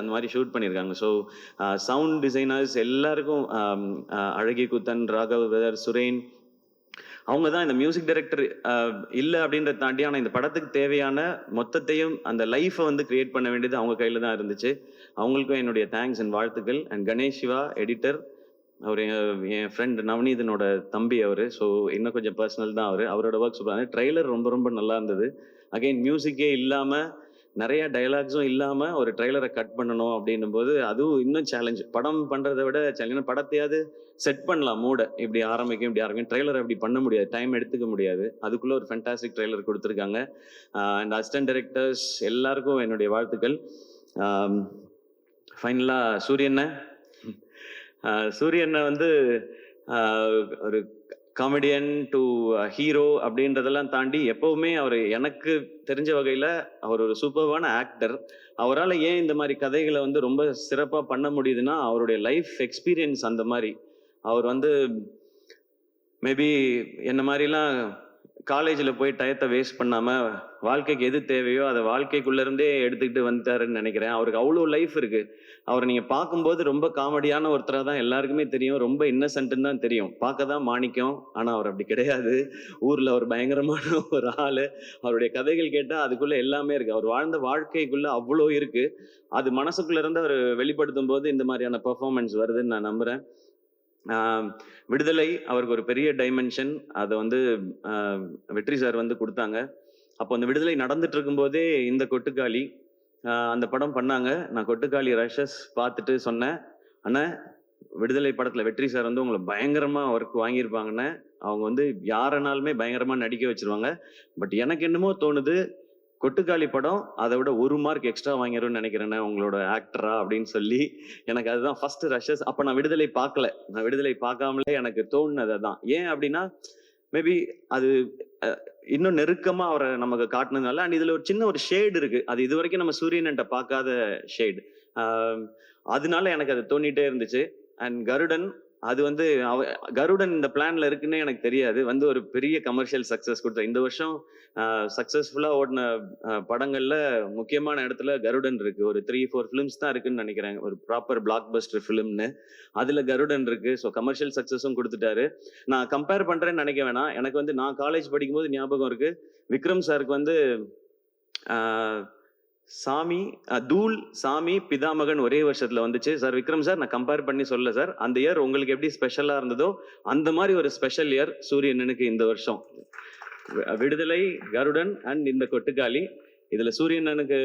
அந்த மாதிரி ஷூட் பண்ணியிருக்காங்க ஸோ சவுண்ட் டிசைனர்ஸ் எல்லாருக்கும் um, uh, அழகி குத்தன் ராகவ் பிரதர் சுரேன் அவங்க தான் இந்த மியூசிக் டைரக்டர் uh, இல்லை அப்படின்றத தாண்டி ஆனால் இந்த படத்துக்கு தேவையான மொத்தத்தையும் அந்த லைஃப்பை வந்து கிரியேட் பண்ண வேண்டியது அவங்க கையில் தான் இருந்துச்சு. அவங்களுக்கும் என்னுடைய தேங்க்ஸ் அண்ட் வாழ்த்துக்கள். அண்ட் கணேஷ் சிவா எடிட்டர் அவர் என் ஃப்ரெண்ட் நவநீதனோட தம்பி அவர். ஸோ இன்னும் கொஞ்சம் பர்சனல் தான் அவர். அவரோட ஒர்க் சூப்பராக ட்ரெய்லர் ரொம்ப ரொம்ப நல்லா இருந்தது. அகைன் மியூசிக்கே இல்லாமல் நிறைய டயலாக்ஸும் இல்லாமல் ஒரு ட்ரெய்லரை கட் பண்ணணும் அப்படின்னும் போது அதுவும் இன்னும் சேலஞ்சு படம் பண்றதை விட சேலஞ்ச் படத்தையாவது செட் பண்ணலாம் மூட. இப்படி ஆரம்பிக்கும் இப்படி ஆரம்பிக்கும். ட்ரெய்லர் அப்படி பண்ண முடியாது. டைம் எடுத்துக்க முடியாது. அதுக்குள்ளே ஒரு ஃபென்டாஸ்டிக் ட்ரெய்லர் கொடுத்துருக்காங்க. அண்ட் அசிஸ்டன்ட் டைரக்டர்ஸ் எல்லாருக்கும் என்னுடைய வாழ்த்துக்கள். ஃபைனலாக சூரியனை சூரியனை வந்து ஒரு காமெடியன் டு ஹீரோ அப்படின்றதெல்லாம் தாண்டி எப்பவுமே அவர் எனக்கு தெரிஞ்ச வகையில் அவர் ஒரு சூப்பர்வான ஆக்டர் அவரால் ஏன் இந்த மாதிரி கதைகளை வந்து ரொம்ப சிறப்பாக பண்ண முடியுதுன்னா அவருடைய லைஃப் எக்ஸ்பீரியன்ஸ் அந்த மாதிரி. அவர் வந்து மேபி என்ன மாதிரிலாம் காலேஜில் போய் டயத்தை வேஸ்ட் பண்ணாமல் வாழ்க்கைக்கு எது தேவையோ அதை வாழ்க்கைக்குள்ளேருந்தே எடுத்துக்கிட்டு வந்துட்டாருன்னு நினைக்கிறேன். அவருக்கு அவ்வளோ லைஃப் இருக்குது அவரை நீங்கள் பார்க்கும்போது ரொம்ப காமெடியான ஒருத்தராக தான் எல்லாருக்குமே தெரியும். ரொம்ப இன்னசென்ட்னு தான் தெரியும். பார்க்க தான் மாணிக்கம். ஆனால் அவர் அப்படி கிடையாது. ஊரில் அவர் பயங்கரமான ஒரு ஆள். அவருடைய கதைகள் கேட்டால் அதுக்குள்ளே எல்லாமே இருக்குது அவர் வாழ்ந்த வாழ்க்கைக்குள்ளே அவ்வளோ இருக்குது அது மனசுக்குள்ளேருந்து அவர் வெளிப்படுத்தும் போது இந்த மாதிரியான பெர்ஃபார்மன்ஸ் வருதுன்னு நான் நம்புகிறேன் விடுதலை அவருக்கு ஒரு பெரிய டைமென்ஷன் அதை வந்து வெற்றி சார் வந்து கொடுத்தாங்க. அப்போ அந்த விடுதலை நடந்துட்டு இருக்கும்போதே இந்த கொட்டுக்காளி அந்த படம் பண்ணாங்க. நான் கொட்டுக்காளி ரஷஸ் பார்த்துட்டு சொன்னேன். ஆனால் விடுதலை படத்தில் வெற்றி சார் வந்து உங்களை பயங்கரமாக ஒர்க் வாங்கியிருப்பாங்கன்னு. அவங்க வந்து யாரனாலுமே பயங்கரமாக நடிக்க வச்சிருவாங்க. பட் எனக்கு என்னமோ தோணுது கொட்டுக்காளி படம் அதை விட ஒரு மார்க் எக்ஸ்ட்ரா வாங்கிரும்னு நினைக்கிறேன்னு உங்களோட ஆக்டரா அப்படின்னு சொல்லி எனக்கு அதுதான் ஃபர்ஸ்ட் ரஷஸ் அப்போ நான் விடுதலை பார்க்கல. நான் விடுதலை பார்க்காமலே எனக்கு தோணுனது தான் ஏன் அப்படின்னா மேபி அது இன்னும் நெருக்கமா அவரை நமக்கு காட்டினதுனால அண்ட் இதுல ஒரு சின்ன ஒரு ஷேடு இருக்கு. அது இது வரைக்கும் நம்ம சூரியன்ட்ட பார்க்காத ஷேடு அதனால எனக்கு அது தோணிட்டே இருந்துச்சு. அண்ட் கருடன் அது வந்து அவ கருடன் இந்த பிளான்ல இருக்குன்னு எனக்கு தெரியாது. வந்து ஒரு பெரிய கமர்ஷியல் சக்சஸ் கொடுத்த. இந்த வருஷம் சக்சஸ்ஃபுல்லா ஓடின படங்கள்ல முக்கியமான இடத்துல கருடன் இருக்கு. ஒரு த்ரீ ஃபோர் ஃபிலிம்ஸ் தான் இருக்குன்னு நினைக்கிறேன். ஒரு ப்ராப்பர் பிளாக் பஸ்டர் ஃபிலிம்னு அதுல கருடன் இருக்கு. ஸோ கமர்ஷியல் சக்சஸும் கொடுத்துட்டாரு. நான் கம்பேர் பண்றேன்னு நினைக்க வேணாம். எனக்கு வந்து நான் காலேஜ் படிக்கும்போது ஞாபகம் இருக்கு. விக்ரம் சாருக்கு வந்து ஆஹ், சாமி தூல் தூள் சாமி பிதாமகன் ஒரே வருஷத்துல வந்துச்சு. சார் விக்ரம் சார் நான் கம்பேர் பண்ணி சொல்ல சார். அந்த இயர் உங்களுக்கு எப்படி ஸ்பெஷலா இருந்ததோ அந்த மாதிரி ஒரு ஸ்பெஷல் இயர் சூரியனனுக்கு இந்த வருஷம். விடுதலை கருடன் அண்ட் இந்த கொட்டுக்காளி. இதுல சூரியனனுக்கு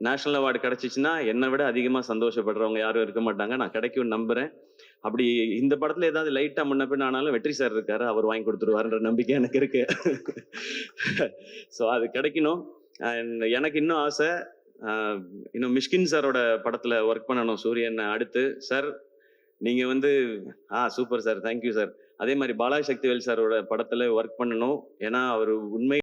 நேஷனல் அவார்டு கிடைச்சிச்சுன்னா என்னை விட அதிகமாக சந்தோஷப்படுறவங்க யாரும் இருக்க மாட்டாங்க. நான் கிடைக்கும் நம்புறேன். அப்படி இந்த படத்துல ஏதாவது லைட்டா முன்ன பின்ன ஆனாலும் வெற்றி சார் இருக்காரு. அவர் வாங்கி கொடுத்துருவாருன்ற நம்பிக்கை எனக்கு இருக்கு. ஸோ அது கிடைக்கணும். அண்ட் எனக்கு இன்னும் ஆசை இன்னும் மிஷ்கின் சாரோட படத்துல ஒர்க் பண்ணணும் சூரியன் அடுத்து. சார் நீங்க வந்து ஆ super sir thank you sir அதே மாதிரி பாலா சக்திவேல் சாரோட படத்துல ஒர்க் பண்ணணும். ஏன்னா அவர் உண்மை